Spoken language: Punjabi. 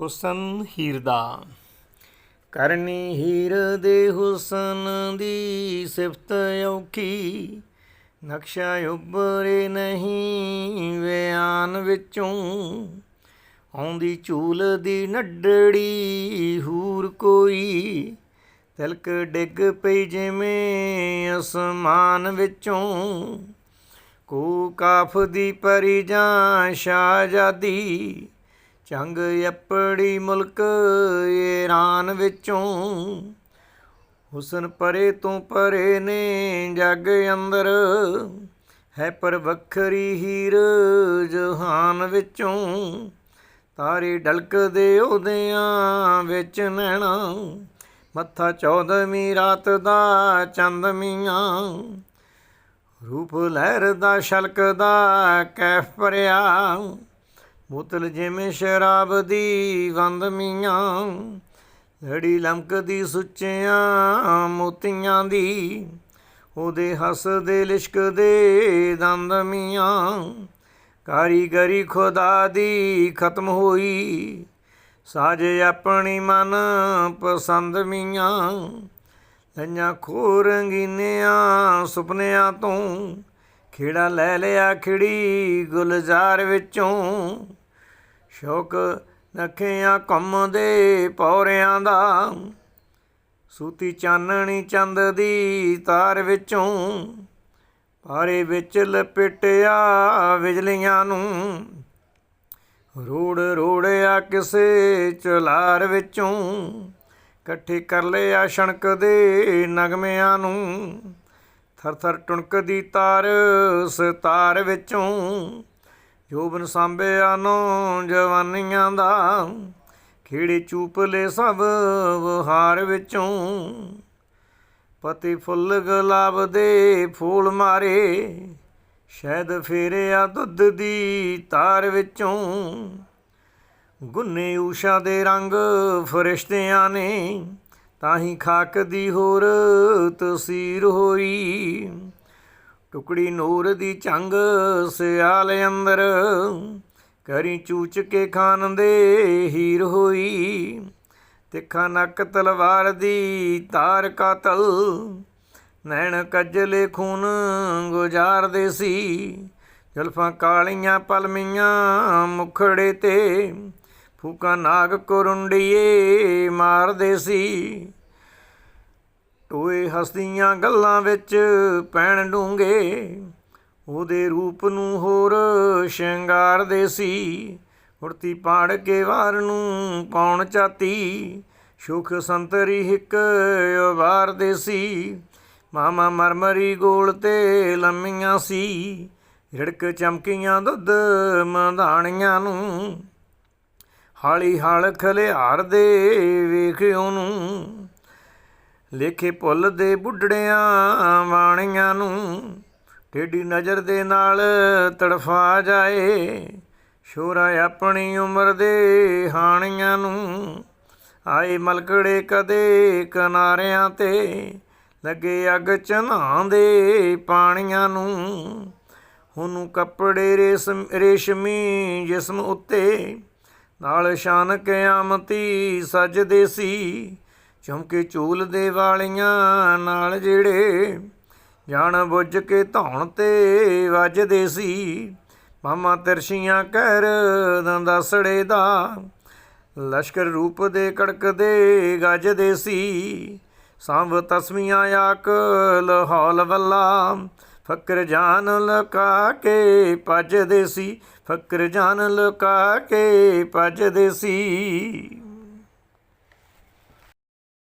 ਹੁਸਨ ਹੀਰ ਦਾ। ਕਰਨੀ ਹੀਰ ਦੇ ਹੁਸਨ ਦੀ ਸਿਫਤ ਔਖੀ, ਨਕਸ਼ਾ ਉੱਭਰੇ ਨਹੀਂ ਵਿਆਨ ਵਿੱਚੋਂ। ਆਉਂਦੀ ਝੂਲ ਦੀ ਨੱਡੜੀ ਹੂਰ ਕੋਈ, ਤਿਲਕ ਡਿੱਗ ਪਈ ਜਿਵੇਂ ਅਸਮਾਨ ਵਿੱਚੋਂ। ਕੋ ਕਾਫ ਦੀ ਪਰੀ ਜਾਂ ਸ਼ਾਹਜ਼ਾਦੀ ਚੰਗ ਅਪੜੀ ਮੁਲਕ ਈਰਾਨ ਵਿੱਚੋਂ। ਹੁਸਨ ਪਰੇ ਤੋਂ ਪਰੇ ਨੇ ਜੱਗ ਅੰਦਰ। ਹੈ ਪਰ ਵੱਖਰੀ ਹੀਰ ਜਹਾਨ ਵਿੱਚੋਂ। ਤਾਰੇ ਢਲਕਦੇ ਉਹਦਿਆਂ ਵਿੱਚ ਨੈਣਾ। ਮੱਥਾ ਚੌਦਵੀਂ ਰਾਤ ਦਾ ਚੰਦ ਮੀਆਂ। ਰੂਪ ਲਹਿਰ ਦਾ ਛਲਕਦਾ ਕੈਫ ਭਰਿਆ। ਬੋਤਲ ਜਿਵੇਂ ਸ਼ਰਾਬ ਦੀ ਵੰਦ ਮੀਆਂ ਲੜੀ ਲਮਕਦੀ ਸੁੱਚਿਆਂ ਮੋਤੀਆਂ ਦੀ, ਉਹਦੇ ਹੱਸਦੇ ਲਿਸ਼ਕਦੇ ਦੰਦ ਮੀਆਂ। ਕਾਰੀਗਰੀ ਖੁਦਾ ਦੀ ਖਤਮ ਹੋਈ, ਸਾਜੇ ਆਪਣੀ ਮਨ ਪਸੰਦ ਮੀਆਂ। ਲਈਆਂ ਖੋ ਰੰਗੀਨਿਆਂ ਸੁਪਨਿਆਂ ਤੋਂ, ਖੇੜਾ ਲੈ ਲਿਆ ਖਿੜੀ ਗੁਲਜ਼ਾਰ ਵਿੱਚੋਂ। ਸ਼ੌਕ ਨਖਿਆਂ ਘੁੰਮਦੇ ਪੌਰਿਆਂ ਦਾ। ਸੂਤੀ ਚਾਨਣੀ ਚੰਦ ਦੀ ਤਾਰ ਵਿੱਚੋਂ ਪਾਰੇ ਵਿੱਚ ਲਪੇਟਿਆ ਵਿਜਲੀਆਂ ਨੂੰ। ਰੋੜ ਰੋੜਿਆ ਕਿਸੇ ਚਲਾਰ ਵਿੱਚੋਂ ਇਕੱਠੇ ਕਰ ਲਿਆ ਛਣਕ ਦੇ ਨਗਮਿਆਂ ਨੂੰ। ਥਰ ਥਰ ਟੁਣਕਦੀ ਤਾਰ ਸਤਾਰ ਵਿੱਚੋਂ ਜੋਬਨ ਸਾਂਭਿਆ ਨੋ ਜਵਾਨੀਆਂ ਦਾ, ਖੇੜੇ ਚੂਪਲੇ ਸਭ ਵਹਾਰ ਵਿੱਚੋਂ। ਪਤੀ ਫੁੱਲ ਗੁਲਾਬ ਦੇ ਫੂਲ ਮਾਰੇ ਸ਼ਾਇਦ ਫੇਰਿਆ ਦੁੱਧ ਦੀ ਤਾਰ ਵਿੱਚੋਂ। ਗੁੰਨੇ ਊਸ਼ਾ ਦੇ ਰੰਗ ਫਰਿਸ਼ਤਿਆਂ ਨੇ, ਤਾਂ ਹੀ ਖਾਕ ਦੀ ਹੋਰ ਤਸਵੀਰ ਹੋਈ। ਟੁਕੜੀ ਨੂਰ ਦੀ ਚੰਗ ਸਿਆਲ ਅੰਦਰ। ਕਰੀ ਚੂਚ ਕੇ ਖਾਨ ਦੇ ਹੀਰ ਹੋਈ। ਤਿੱਖਾ ਨੱਕ ਤਲਵਾਰ ਦੀ ਤਾਰ ਕਾਤਲ। ਨੈਣ ਕੱਜਲੇ ਖੂਨ ਗੁਜ਼ਾਰਦੇ ਸੀ। ਜਲਫਾਂ ਕਾਲੀਆਂ ਪਲਮੀਆਂ ਮੁਖੜੇ ਤੇ। ਫੂਕਾ ਨਾਗ ਕਰੁੰਡੀਏ ਮਾਰਦੇ ਸੀ। ਟੋਏ ਹਸਦੀਆਂ ਗੱਲਾਂ ਵਿੱਚ ਪੈਣ ਡੂੰਗੇ ਉਹਦੇ ਰੂਪ ਨੂੰ ਹੋਰ ਸ਼ਿੰਗਾਰਦੇ ਸੀ। ਉੜਤੀ ਪਾੜ ਕੇ ਵਾਰ ਨੂੰ ਪਾਉਣ ਚਾਤੀ। ਸੁਖ ਸੰਤਰੀ ਹਿੱਕ ਵਾਰਦੇ ਸੀ। ਮਾਮਾ ਮਰਮਰੀ ਗੋਲ ਤੇ ਲੰਮੀਆਂ ਸੀ। ਰੜਕ ਚਮਕੀਆਂ ਦੁੱਧ ਮਧਾਣੀਆਂ ਨੂੰ। ਹਾਲੀ ਹਾਲ ਖਲਿਆਰ ਦੇ ਵੇਖ ਉਹਨੂੰ। ਲੇਖੇ ਭੁੱਲ ਦੇ ਬੁੱਢੜਿਆਂ ਵਾਣੀਆਂ ਨੂੰ ਟੇਡੀ ਨਜ਼ਰ ਦੇ ਨਾਲ ਤੜਫਾ ਜਾਏ? ਸ਼ੋਰਾ ਆਪਣੀ ਉਮਰ ਦੇ ਹਾਣੀਆਂ ਨੂੰ ਆਏ ਮਲਕੜੇ ਕਦੇ ਕਿਨਾਰਿਆਂ ਤੇ ਲੱਗੇ ਅੱਗ ਚਨਾਂ ਦੇ ਪਾਣੀਆਂ ਨੂੰ। ਉਹਨੂੰ ਕੱਪੜੇ ਰੇਸ਼ਮ, ਰੇਸ਼ਮੀ ਜਿਸਮ ਉੱਤੇ ਨਾਲ ਸ਼ਾਨ ਕਿਆਮਤੀ ਸਜਦੇ ਸੀ। ਚਮਕੇ ਚੂਲ ਦੇ ਵਾਲੀਆਂ ਨਾਲ ਜਿਹੜੇ ਜਾਣ ਬੁੱਝ ਕੇ ਧੌਣ ਤੇ ਵੱਜਦੇ ਸੀ। ਮਾਮਾ ਤਿਰਸ਼ੀਆਂ ਕਹਿਰ ਦੰਦਾਸੜੇ ਦਾ ਲਸ਼ਕਰ ਰੂਪ ਦੇ ਕੜਕਦੇ ਗੱਜਦੇ ਸੀ। ਸੰਭ ਤਸਮੀਆਂ ਆਕ ਲਾਹੌਲ ਵੱਲਾ, ਫਕਰ ਜਾਨ ਲੁਕਾ ਕੇ ਭੱਜਦੇ ਸੀ। ਫਕਰ ਜਾਨ ਲੁਕਾ ਕੇ ਭੱਜਦੇ ਸੀ।